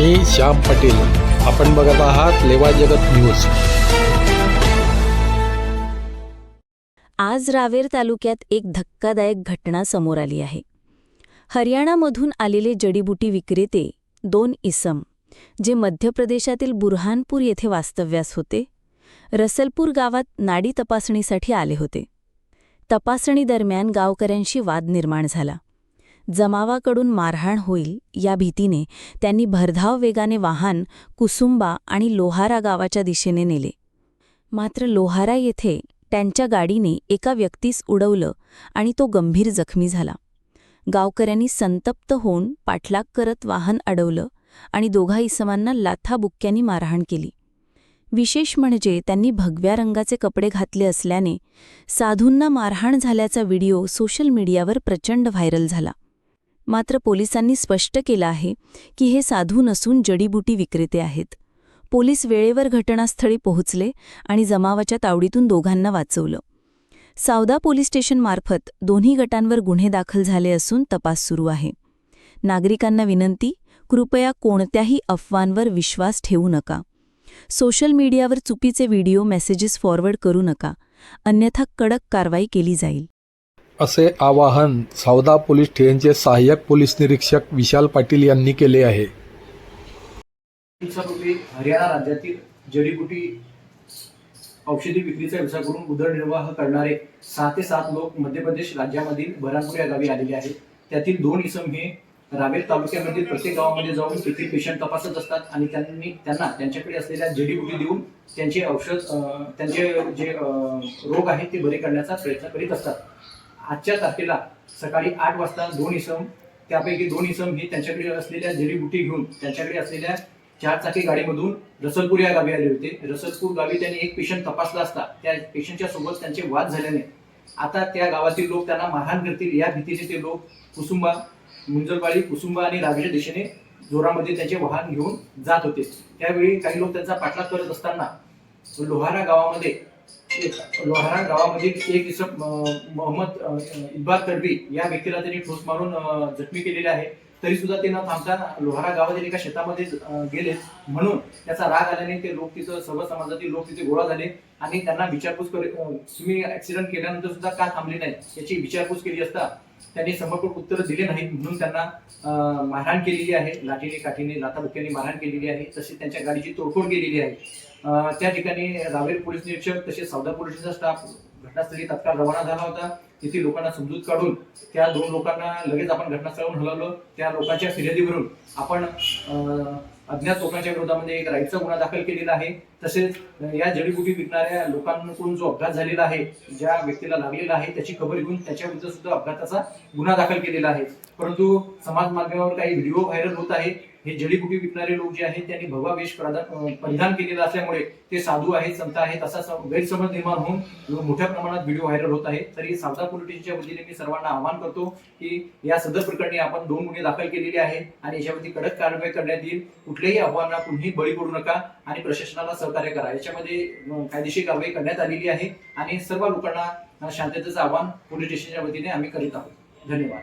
मी श्याम पटेल. आपण बघत आहात लेवा जगत न्यूज. आज रावेर तालुक्यात एक धक्कादायक घटना समोर आली आहे. हरियाणामधून आलेले जडीबुटी विक्रेते दोन इसम जे मध्य प्रदेशातील बुरहानपूर येथे वास्तव्यास होते रसलपूर गावात नाडी तपासणीसाठी आले होते. तपासणीदरम्यान गावकऱ्यांशी वाद निर्माण झाला. जमावाकडून मारहाण होईल या भीतीने त्यांनी भरधाव वेगाने वाहन कुसुंबा आणि लोहारा गावाच्या दिशेने नेले. मात्र लोहारा येथे त्यांच्या गाडीने एका व्यक्तीस उडवलं आणि तो गंभीर जखमी झाला. गावकऱ्यांनी संतप्त होऊन पाठलाग करत वाहन अडवलं आणि दोघा इसमांना लाथाबुक्क्यांनी मारहाण केली. विशेष म्हणजे त्यांनी भगव्या रंगाचे कपडे घातले असल्याने साधूंना मारहाण झाल्याचा व्हिडिओ सोशल मीडियावर प्रचंड व्हायरल झाला. मात्र पोलिसांनी स्पष्ट केलं आहे की हे साधू नसून जडीबुटी विक्रेते आहेत. पोलीस वेळेवर घटनास्थळी पोहोचले आणि जमावाच्या तावडीतून दोघांना वाचवलं. सावदा पोलीस स्टेशनमार्फत दोन्ही गटांवर गुन्हे दाखल झाले असून तपास सुरू आहे. नागरिकांना विनंती कृपया कोणत्याही अफवांवर विश्वास ठेवू नका. सोशल मीडियावर चुकीचे व्हिडिओ मेसेजेस फॉरवर्ड करू नका. अन्यथा कडक कारवाई केली जाईल. असे आवाहन सावदा पोलीस स्टेशनचे सहाय्यक पोलीस निरीक्षक विशाल पाटील यांनी केले आहे. दिवसापूर्वी हरियाणा राज्यातील जडीबुटी औषधी विक्रीचा व्यवसाय करून उदरनिर्वाह करणारे सहा ते सात लोक मध्य प्रदेश राज्यामधील बरानपूर या गावी आलेले आहेत. त्यातील दोन इसम हे रावेर तालुक्यामधील प्रत्येक गावामध्ये जाऊन तेथील पेशंट तपासत असतात आणि त्यांनी त्यांना त्यांच्याकडे असलेल्या जडीबुटी देऊन त्यांचे औषध त्यांचे जे रोग आहेत ते बरे करण्याचा प्रयत्न करीत असतात. आजच्या तारखेला सकाळी आठ वाजता दोन इसम त्यापैकी दोन इसम हे त्यांच्याकडे असलेल्या जडीबुटी घेऊन त्यांच्याकडे असलेल्या चार चाकी गाडीमधून रसलपूर या गावी आले होते. रसलपूर गावी त्यांनी एक पेशंट तपासला असता. त्या पेशंटच्या सोबत त्यांचे वाद झाल्याने. आता त्या गावातील लोक त्यांना मारहाण करतील. या भीतीने ते लोक कुसुंबा मुंजलवाडी कुसुंबा आणि रागेच्या दिशेने जोरामध्ये त्यांचे वाहन घेऊन जात होते. त्यावेळी काही लोक त्यांचा पाठलाग करत असताना लोहारा गावामध्ये लोहारा गावामधील एक इसम मोहम्मद इकबाल इक्बाल तडवी या व्यक्तीला त्यांनी ठोस मारून जखमी केलेले आहे. तरी सुद्धा ते न थांबता लोहारा गावातील एका शेतामध्ये गेले. म्हणून त्याचा राग आल्याने ते लोक तिथं सर्व समाजातील लोक तिथे गोळा झाले आणि त्यांना विचारपूस कर अं, तुम्ही ऍक्सिडेंट केल्यानंतर सुद्धा का थांबले नाही? याची विचारपूस केली असता त्यांनी समर्पक उत्तर दिले नाहीत म्हणून त्यांना मारहाण केलेली आहे. लाठीने काठीने लाथाबुक्क्यांनी मारहाण केलेली आहे. तसेच त्यांच्या गाडीची तोडफोड केलेली आहे. त्या ठिकाणी रावेर पोलीस निरीक्षक तसेच सौदा पोलिसांचा स्टाफ घटनास्थळी तत्काळ रवाना झाला होता. तिथे लोकांना समजूत काढून त्या दोन लोकांना लगेच आपण घटनास्थळावरून हलवलं. त्या लोकांच्या फिर्यादीवरून आपण अज्ञात लोकांच्या विरोधामध्ये एक राईटचा गुन्हा दाखल केलेला आहे. तसेच या जडीबुटी विकणाऱ्या लोकांकडून जो अपघात झालेला आहे ज्या व्यक्तीला लागलेला आहे त्याची खबर घेऊन त्याच्या विरुद्ध सुद्धा अपघाताचा गुन्हा दाखल केलेला आहे. परंतु समाज माध्यमावर काही व्हिडिओ व्हायरल होत आहे हे जडीबुटी विकणारे लोक जे आहेत त्यांनी भगवा वेश परिधान केलेला असल्यामुळे ते साधू आहेत संत आहेत असा गैरसमज निर्माण होऊन मोठ्या प्रमाणात व्हिडिओ व्हायरल होत आहे तरी सावधा पोलिटिशनच्या वतीने मी सर्वांना आवाहन करतो की या सदर प्रकरणी आपण दोन गुन्हे दाखल केलेले आहे आणि याच्यावरती कडक कारवाई करण्यात येईल. कुठल्याही आव्हानांना कुणीही बळी पडू नका आणि प्रशासनाला सहकार्य करा. याच्यामध्ये कायदेशीर कारवाई करण्यात आलेली आहे आणि सर्व लोकांना शांततेचं आवाहन पोलीस स्टेशनच्या वतीने आम्ही करीत आहोत. धन्यवाद.